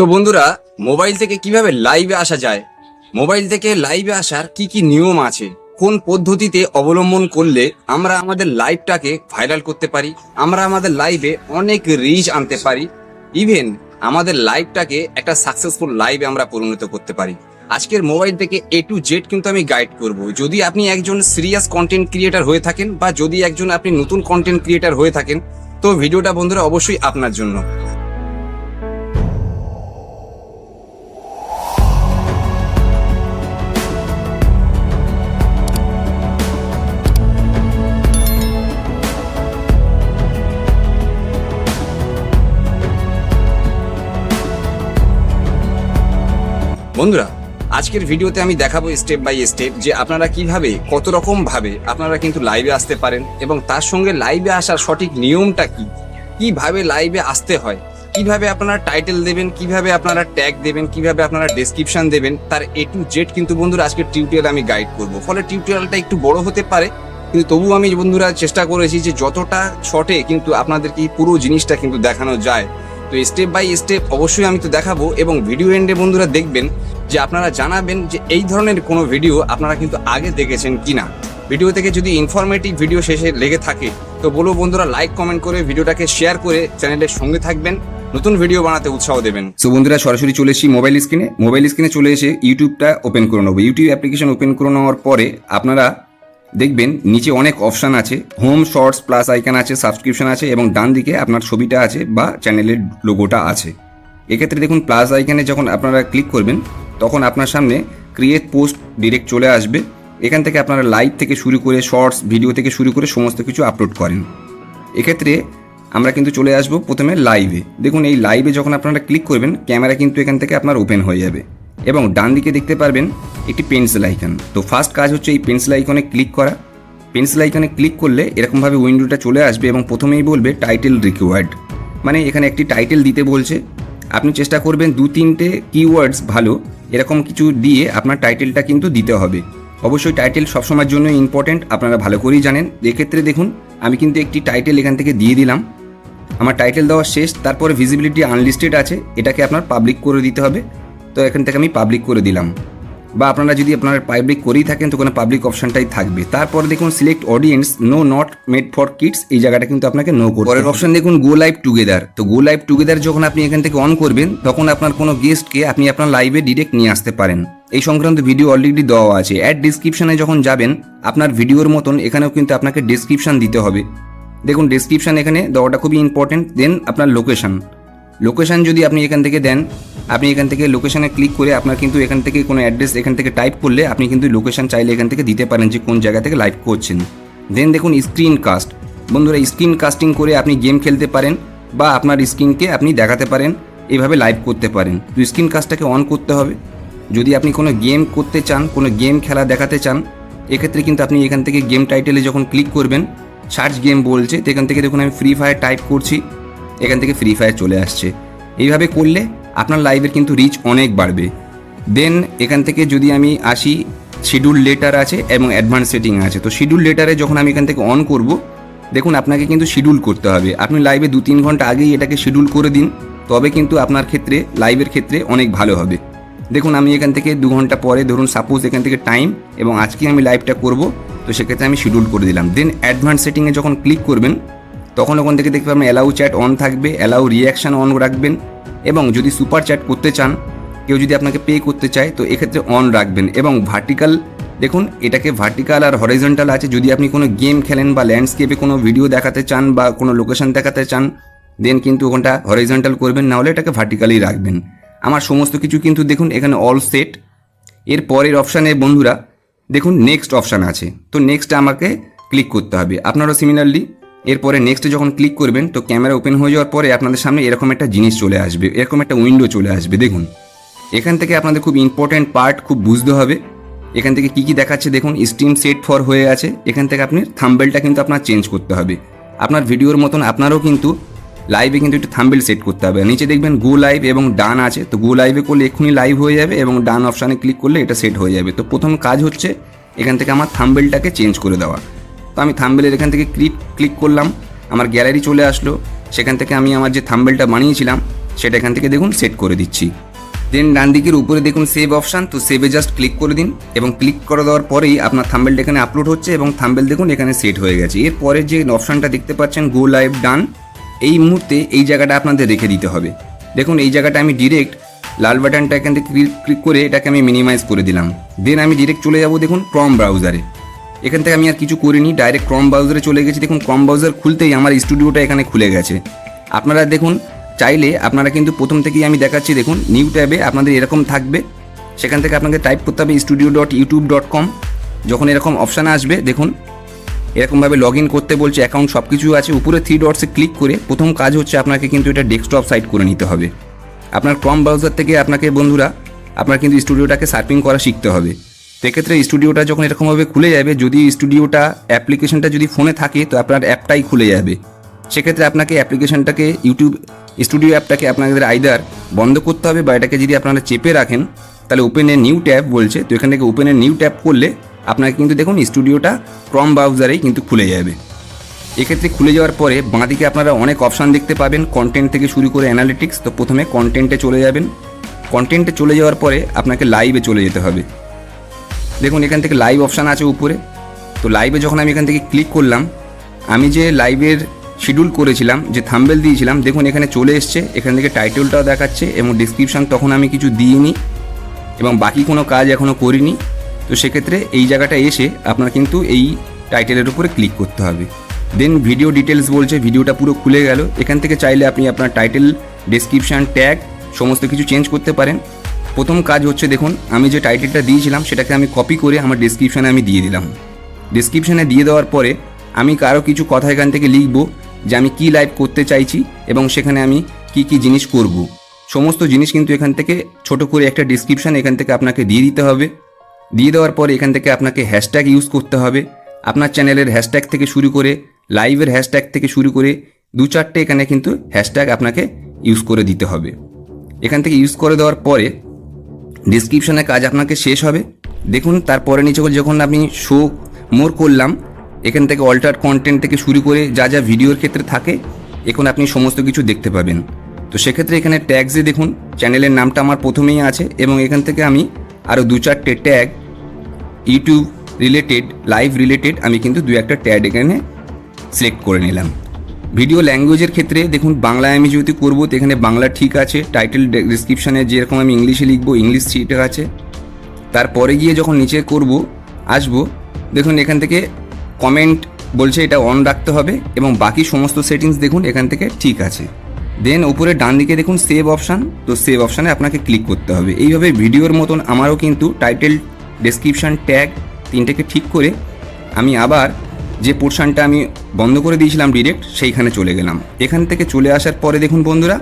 So বন্ধুরা, mobile থেকে কীভাবে লাইভে আসা যায়? মোবাইল থেকে লাইভে আসার কি কি নিয়ম আছে? কোন পদ্ধতিতে অবলম্বন করলে আমরা আমাদের লাইভটাকে ভাইরাল করতে পারি? আমরা আমাদের লাইভে অনেক রিচ আনতে পারি। ইভেন আমাদের লাইভটাকে একটা সাকসেসফুল লাইভে আমরা পরিণত করতে পারি। আজকের মোবাইল থেকে এ টু জেড কিন্তু আমি গাইড করব। যদি আপনি একজন সিরিয়াস কন্টেন্ট ক্রিয়েটার হয়ে থাকেন বা যদি একজন আপনি নতুন কন্টেন্ট ক্রিয়েটার হয়ে থাকেন, তো ভিডিওটা বন্ধুরা অবশ্যই আপনার জন্য। বন্ধুরা, আজকের ভিডিওতে আমি দেখাবো স্টেপ বাই স্টেপ যে আপনারা কীভাবে কত রকম ভাবে আপনারা কিন্তু লাইভে আসতে পারেন এবং তার সঙ্গে লাইভে আসার সঠিক নিয়মটা কি? কীভাবে লাইভে আসতে হয়? কীভাবে আপনারা টাইটেল দেবেন? কীভাবে আপনারা ট্যাগ দেবেন? কীভাবে আপনারা ডেসক্রিপশন দেবেন? তার এ টু জেড কিন্তু বন্ধুরা আজকে টিউটোরিয়াল আমি গাইড করব। ফলে টিউটোরিয়ালটা একটু বড় হতে পারে, কিন্তু তবু আমি বন্ধুরা চেষ্টা করেছি যে যতটা শর্টে কিন্তু আপনাদেরকে পুরো জিনিসটা কিন্তু দেখানো যায়। তো স্টেপ বাই স্টেপ অবশ্যই আমি তো দেখাবো এবং ভিডিও এন্ডে বন্ধুরা দেখবেন যে আপনারা জানাবেন যে এই ধরনের কোনো ভিডিও আপনারা কিন্তু আগে দেখেছেন কি না ভিডিও থেকে যদি ইনফরমেটিভ ভিডিও শেষে লেগে থাকে, তো বলব বন্ধুরা লাইক কমেন্ট করে ভিডিওটাকে শেয়ার করে চ্যানেলের সঙ্গে থাকবেন, নতুন ভিডিও বানাতে উৎসাহ দেবেন। সো বন্ধুরা, সরাসরি চলে এসেছি মোবাইল স্ক্রিনে মোবাইল স্ক্রিনে চলে এসে ইউটিউবটা ওপেন করে নেব। ইউটিউব অ্যাপ্লিকেশন ওপেন করে নেওয়ার পরে আপনারা দেখবেন নিচে অনেক অপশান আছে। হোম শর্টস প্লাস আইকন আছে সাবস্ক্রিপশন আছে এবং ডান দিকে আপনার ছবিটা আছে বা চ্যানেলের লোগোটা আছে। এক্ষেত্রে দেখুন প্লাস আইকনে যখন আপনারা ক্লিক করবেন, তখন আপনার সামনে ক্রিয়েট পোস্ট ডিরেক্ট চলে আসবে। এখান থেকে আপনারা লাইভ থেকে শুরু করে শর্টস ভিডিও থেকে শুরু করে সমস্ত কিছু আপলোড করেন। এক্ষেত্রে আমরা কিন্তু চলে আসব প্রথমে লাইভে দেখুন এই লাইভে যখন আপনারা ক্লিক করবেন ক্যামেরা কিন্তু এখান থেকে আপনার ওপেন হয়ে যাবে। এবং ডান দিকে দেখতে পারবেন একটি পেন্সিল আইকন তো ফার্স্ট কাজ হচ্ছে এই পেন্সিল আইকনে ক্লিক করা। পেন্সিল আইকনে ক্লিক করলে এরকমভাবে উইন্ডোটা চলে আসবে এবং প্রথমেই বলবে টাইটেল রিকোয়ার্ড মানে এখানে একটি টাইটেল দিতে বলছে। আপনি চেষ্টা করবেন দু তিনটে কিওয়ার্ডস ভালো, এরকম কিছু দিয়ে আপনার টাইটেলটা কিন্তু দিতে হবে। অবশ্যই টাইটেল সবসময়ের জন্য ইম্পর্টেন্ট আপনারা ভালো করেই জানেন। এক্ষেত্রে দেখুন, আমি কিন্তু একটি টাইটেল এখান থেকে দিয়ে দিলাম। আমার টাইটেল দেওয়া শেষ, তারপরে ভিজিবিলিটি আনলিস্টেড আছে, এটাকে আপনার পাবলিক করে দিতে হবে। তো এখান থেকে আমি পাবলিক করে দিলাম। বা আপনারা যদি আপনারা পাবলিক করেই থাকেন তো কোনো পাবলিক অপশনটাই থাকবে। তারপরে দেখুন select audience no not made for kids এই জায়গাটা কিন্তু আপনাকে নো করতে পরের অপশন দেখুন গো লাইভ টুগেদার তো গো লাইভ টুগেদার যখন আপনি এখান থেকে অন করবেন তখন আপনার কোনো গেস্টকে আপনি আপনার লাইভে ডিরেক্ট নিয়ে আসতে পারেন। এই সংক্রান্ত ভিডিও অলরেডি দেওয়া আছে। অ্যাড ডিসক্রিপশনে যখন যাবেন আপনার ভিডিওর মতন এখানেও কিন্তু আপনাকে ডেসক্রিপশন দিতে হবে। দেখুন ডেসক্রিপশন এখানে দেওয়াটা খুবই ইম্পর্টেন্ট দেন আপনার লোকেশন লোকেশন যদি আপনি এখান থেকে দেন আপনি এখান থেকে লোকেশনে ক্লিক করে আপনার কিন্তু এখান থেকে কোনো অ্যাড্রেস এখান থেকে টাইপ করলে আপনি কিন্তু লোকেশন চাইলে এখান থেকে দিতে পারেন যে কোন জায়গা থেকে লাইভ করছেন। দেন দেখুন স্ক্রিন কাস্ট বন্ধুরা স্ক্রিন কাস্টিং করে আপনি গেম খেলতে পারেন বা আপনার স্ক্রিনকে আপনি দেখাতে পারেন এইভাবে লাইভ করতে পারেন। তো স্ক্রিন কাস্টটাকে অন করতে হবে। যদি আপনি কোনো গেম করতে চান, কোনো গেম খেলা দেখাতে চান, এক্ষেত্রে কিন্তু আপনি এখান থেকে গেম টাইটেলে যখন ক্লিক করবেন সার্চ গেম বলছে, তো এখান থেকে দেখুন আমি ফ্রি ফায়ার টাইপ করছি, এখান থেকে ফ্রি ফায়ার চলে আসছে। এইভাবে করলে আপনার লাইভের কিন্তু রিচ অনেক বাড়বে। দেন এখান থেকে যদি আমি আসি শিডিউল লেটার আছে এবং অ্যাডভান্স সেটিং আছে। তো শিডিউল লেটারে যখন আমি এখান থেকে অন করব, দেখুন আপনাকে কিন্তু শিডিউল করতে হবে। আপনি লাইভে দু তিন ঘণ্টা আগেই এটাকে শিডিউল করে দিন, তবে কিন্তু আপনার ক্ষেত্রে লাইভের ক্ষেত্রে অনেক ভালো হবে। দেখুন আমি এখান থেকে দু ঘণ্টা পরে, ধরুন সাপোজ এখান থেকে টাইম এবং আজকে আমি লাইভটা করব, তো সেক্ষেত্রে আমি শিডিউল করে দিলাম। দেন অ্যাডভান্স সেটিংয়ে যখন ক্লিক করবেন তখন ওখান থেকে দেখতে পাবেন অ্যালাউ চ্যাট অন থাকবে অ্যালাউ রিয়াকশান অন রাখবেন এবং যদি সুপার চ্যাট করতে চান, কেউ যদি আপনাকে পে করতে চায়, তো এক্ষেত্রে অন রাখবেন এবং ভার্টিক্যাল দেখুন এটাকে ভার্টিক্যাল আর হরিজন্টাল আছে। যদি আপনি কোনো গেম খেলেন বা ল্যান্ডস্কেপে কোনো ভিডিও দেখাতে চান বা কোনো লোকেশন দেখাতে চান দেন কিন্তু ওখানটা হরিজন্টাল করবেন না হলে এটাকে ভার্টিক্যালি রাখবেন। আমার সমস্ত কিছু কিন্তু দেখুন এখানে অল সেট এর পরের অপশানে বন্ধুরা, দেখুন নেক্সট অপশান আছে। তো নেক্সট আমাকে ক্লিক করতে হবে। আপনারও সিমিলারলি এরপরে নেক্সট যখন ক্লিক করবেন, তো ক্যামেরা ওপেন হয়ে যাওয়ার পরে আপনাদের সামনে এরকম একটা জিনিস চলে আসবে, এরকম একটা উইন্ডো চলে আসবে, দেখুন। এখান থেকে আপনাদের খুব ইম্পর্ট্যান্ট পার্ট খুব বুঝতে হবে। এখান থেকে কি কি দেখাচ্ছে দেখুন স্টিম সেট ফর হয়ে আছে। এখান থেকে আপনি থাম্বেলটা কিন্তু আপনার চেঞ্জ করতে হবে। আপনার ভিডিওর মতন আপনারও কিন্তু লাইভে কিন্তু একটু থাম্বেল সেট করতে হবে। নিচে দেখবেন গো লাইভ এবং ডান আছে। তো গো লাইভে করলে এক্ষুনি লাইভ হয়ে যাবে এবং ডান অপশানে ক্লিক করলে এটা সেট হয়ে যাবে। তো প্রথম কাজ হচ্ছে এখান থেকে আমার থাম্বেলটাকে চেঞ্জ করে দেওয়া। তো আমি থাম্বেলের এখান থেকে ক্লিক ক্লিক করলাম। আমার গ্যালারি চলে আসলো। সেখান থেকে আমি আমার যে থাম্বেলটা বানিয়েছিলাম, সেটা এখান থেকে দেখুন সেট করে দিচ্ছি। দেন ডান দিকের উপরে দেখুন সেভ অপশান তো সেভে জাস্ট ক্লিক করে দিন এবং ক্লিক করে দেওয়ার পরেই আপনার থাম্বেলটা এখানে আপলোড হচ্ছে এবং থাম্বেল দেখুন এখানে সেট হয়ে গেছে। এরপরে যে অপশানটা দেখতে পাচ্ছেন গো লাইভ ডান এই মুহূর্তে এই জায়গাটা আপনাদের রেখে দিতে হবে। দেখুন এই জায়গাটা আমি ডিরেক্ট লাল বাটনটা এখান থেকে ক্লিক করে এটাকে আমি মিনিমাইজ করে দিলাম। দেন আমি ডিরেক্ট চলে যাব দেখুন ক্রম ব্রাউজারে এখান থেকে আমি আর কিছু করিনি ডাইরেক্ট ক্রম ব্রাউজারে চলে গেছি। দেখুন ক্রম ব্রাউজার খুলতেই আমার স্টুডিওটা এখানে খুলে গেছে। আপনারা দেখুন, চাইলে আপনারা কিন্তু প্রথম থেকেই আমি দেখাচ্ছি, দেখুন নিউ ট্যাবে আপনাদের এরকম থাকবে। সেখান থেকে আপনাকে টাইপ করতে হবে studio dot YouTube dot com যখন এরকম অপশান আসবে, দেখুন, এরকমভাবে লগ ইন করতে বলছে অ্যাকাউন্ট সব কিছু আছে। উপরে থ্রি ডটসে ক্লিক করে প্রথম কাজ হচ্ছে আপনাকে কিন্তু এটা ডেস্কটপ সাইট করে নিতে হবে। আপনার ক্রম ব্রাউজার থেকে আপনাকে বন্ধুরা, আপনার কিন্তু স্টুডিওটাকে সার্ফিং করা শিখতে হবে। তো এক্ষেত্রে স্টুডিওটা যখন এরকমভাবে খুলে যাবে, যদি স্টুডিওটা অ্যাপ্লিকেশনটা যদি ফোনে থাকে, তো আপনার অ্যাপটাই খুলে যাবে। সেক্ষেত্রে আপনাকে অ্যাপ্লিকেশনটাকে ইউটিউব স্টুডিও অ্যাপটাকে আপনাদের আইদার বন্ধ করতে হবে বা এটাকে যদি আপনারা চেপে রাখেন, তাহলে ওপেনের নিউ ট্যাব বলছে। তো এখান থেকে ওপেনের নিউ ট্যাব করলে আপনাকে কিন্তু দেখুন স্টুডিওটা ক্রম ব্রাউজারেই কিন্তু খুলে যাবে। এক্ষেত্রে খুলে যাওয়ার পরে বাঁদিকে আপনারা অনেক অপশান দেখতে পাবেন। কন্টেন্ট থেকে শুরু করে অ্যানালিটিক্স তো প্রথমে কন্টেন্টে চলে যাবেন। কন্টেন্টে চলে যাওয়ার পরে আপনাকে লাইভে চলে যেতে হবে। দেখুন, এখান থেকে লাইভ অপশান আছে উপরে। তো লাইভে যখন আমি এখান থেকে ক্লিক করলাম, আমি যে লাইভের শিডিউল করেছিলাম, যে থাম্বেল দিয়েছিলাম, দেখুন, এখানে চলে এসছে। এখান থেকে টাইটেলটাও দেখাচ্ছে এবং ডিসক্রিপশান তখন আমি কিছু দিইনি এবং বাকি কোনো কাজ এখনও করিনি। তো সেক্ষেত্রে এই জায়গাটা এসে আপনার কিন্তু এই টাইটেলের উপরে ক্লিক করতে হবে। দেন ভিডিও ডিটেলস বলছে ভিডিওটা পুরো খুলে গেল। এখান থেকে চাইলে আপনি আপনার টাইটেল ডেসক্রিপশান ট্যাগ সমস্ত কিছু চেঞ্জ করতে পারেন। প্রথম কাজ হচ্ছে দেখুন, আমি যে টাইটেলটা দিয়েছিলাম, সেটাকে আমি কপি করে আমার ডেসক্রিপশানে আমি দিয়ে দিলাম। ডেসক্রিপশানে দিয়ে দেওয়ার পরে আমি কারও কিছু কথা এখান থেকে লিখব যে আমি কি লাইভ করতে চাইছি এবং সেখানে আমি কি কি জিনিস করব। সমস্ত জিনিস কিন্তু এখান থেকে ছোট করে একটা ডিসক্রিপশান এখান থেকে আপনাকে দিয়ে দিতে হবে। দিয়ে দেওয়ার পরে এখান থেকে আপনাকে হ্যাশট্যাগ ইউজ করতে হবে। আপনার চ্যানেলের হ্যাশট্যাগ থেকে শুরু করে লাইভের হ্যাশট্যাগ থেকে শুরু করে দু চারটে এখানে কিন্তু হ্যাশট্যাগ আপনাকে ইউজ করে দিতে হবে। এখান থেকে ইউজ করে দেওয়ার পরে ডিসক্রিপশনে কাজ আপনাকে শেষ হবে। দেখুন, তারপরে নিচে যখন আমি শো মোর করলাম, এখান থেকে অল্টার কন্টেন্ট থেকে শুরু করে যা যা ভিডিওর ক্ষেত্রে থাকে, এখন আপনি সমস্ত কিছু দেখতে পাবেন। তো সেক্ষেত্রে এখানে ট্যাগসে দেখুন চ্যানেলের নামটা আমার প্রথমেই আছে এবং এখান থেকে আমি আরও দু চারটে tag YouTube related live related আমি কিন্তু দু একটা ট্যাগ এখানে সিলেক্ট করে নিলাম। ভিডিও ল্যাঙ্গুয়েজের ক্ষেত্রে দেখুন বাংলায় আমি যেহেতু করব, তো এখানে বাংলা ঠিক আছে টাইটেল ডিসক্রিপশানে যেরকম আমি ইংলিশে লিখব ইংলিশ ঠিক আছে। তারপরে গিয়ে যখন নিচে করব, আসব, দেখুন এখান থেকে কমেন্ট বলছে এটা অন রাখতে হবে এবং বাকি সমস্ত সেটিংস দেখুন, এখান থেকে ঠিক আছে। দেন উপরে ডান দিকে দেখুন সেভ অপশান তো সেভ অপশানে আপনাকে ক্লিক করতে হবে। এইভাবে ভিডিওর মতন আমারও কিন্তু টাইটেল ডেসক্রিপশান ট্যাগ তিনটেকে ঠিক করে আমি আবার যে পোর্শনটা আমি বন্ধ করে দিয়েছিলাম ডিরেক্ট, সেইখানে চলে গেলাম। এখান থেকে চলে আসার পরে দেখুন বন্ধুরা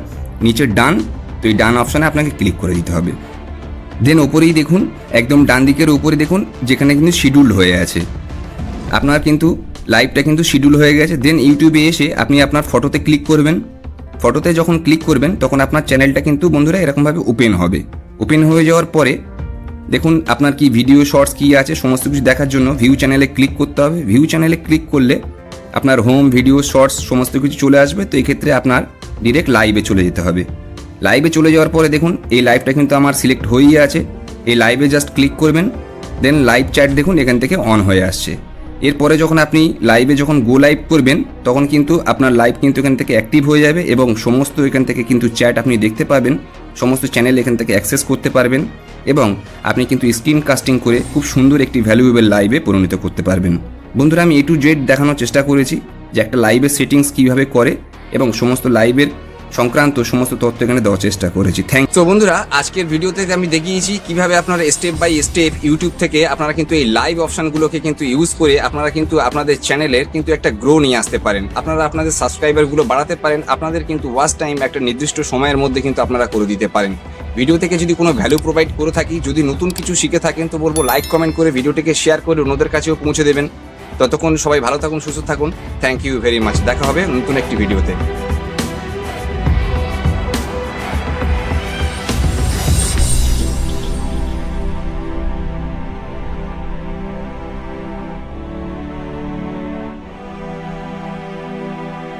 নিচে ডান, তো এই ডান অপশানে আপনাকে ক্লিক করে দিতে হবে। দেন ওপরেই দেখুন, একদম ডান দিকের উপরে দেখুন, যেখানে কিন্তু শিডিউল হয়ে আছে। আপনার কিন্তু লাইভটা কিন্তু শিডিউল হয়ে গেছে। দেন ইউটিউবে এসে আপনি আপনার ফটোতে ক্লিক করবেন। ফটোতে যখন ক্লিক করবেন, তখন আপনার চ্যানেলটা কিন্তু বন্ধুরা এরকমভাবে ওপেন হবে। ওপেন হয়ে যাওয়ার পরে দেখুন আপনার কি ভিডিও শর্টস কি আছে, সমস্ত কিছু দেখার জন্য ভিউ চ্যানেলে ক্লিক করতে হবে। ভিউ চ্যানেলে ক্লিক করলে আপনার হোম ভিডিও শর্টস সমস্ত কিছু চলে আসবে। তো এক্ষেত্রে আপনার ডিরেক্ট লাইভে চলে যেতে হবে। লাইভে চলে যাওয়ার পরে দেখুন, এই লাইভটা কিন্তু আমার সিলেক্ট হয়েই আছে। এই লাইভে জাস্ট ক্লিক করবেন দেন লাইভ চ্যাট দেখুন, এখান থেকে অন হয়ে আসছে। এরপরে যখন আপনি লাইভে যখন গো লাইভ করবেন, তখন কিন্তু আপনার লাইভ কিন্তু এখান থেকে অ্যাক্টিভ হয়ে যাবে এবং সমস্ত এখান থেকে কিন্তু চ্যাট আপনি দেখতে পাবেন। সমস্ত চ্যানেল এখান থেকে অ্যাক্সেস করতে পারবেন এবং আপনি কিন্তু স্ক্রিন কাস্টিং করে খুব সুন্দর একটি ভ্যালুয়েবল লাইভে পরিণত করতে পারবেন। বন্ধুরা, আমি এ টু জেড দেখানোর চেষ্টা করেছি যে একটা লাইভের সেটিংস কীভাবে করে এবং সমস্ত লাইভের সংক্রান্ত সমস্ত তথ্য এখানে দেওয়ার চেষ্টা করেছি। থ্যাংক তো বন্ধুরা, আজকের ভিডিওতে আমি দেখিয়েছি কীভাবে আপনারা স্টেপ বাই স্টেপ ইউটিউব থেকে আপনারা কিন্তু এই লাইভ অপশনগুলোকে কিন্তু ইউজ করে আপনারা কিন্তু আপনাদের চ্যানেলের কিন্তু একটা গ্রো নিয়ে আসতে পারেন। আপনারা আপনাদের সাবস্ক্রাইবারগুলো বাড়াতে পারেন, আপনাদের কিন্তু ওয়াচ টাইম একটা নির্দিষ্ট সময়ের মধ্যে কিন্তু আপনারা করে দিতে পারেন। ভিডিও থেকে যদি কোনো ভ্যালু প্রোভাইড করে থাকি, যদি নতুন কিছু শিখে থাকেন, তো বলব লাইক কমেন্ট করে ভিডিওটিকে শেয়ার করে অন্যদের কাছেও পৌঁছে দেবেন। ততক্ষণ সবাই ভালো থাকুন, সুস্থ থাকুন। থ্যাংক ইউ ভেরি মাচ দেখা হবে নতুন একটি ভিডিওতে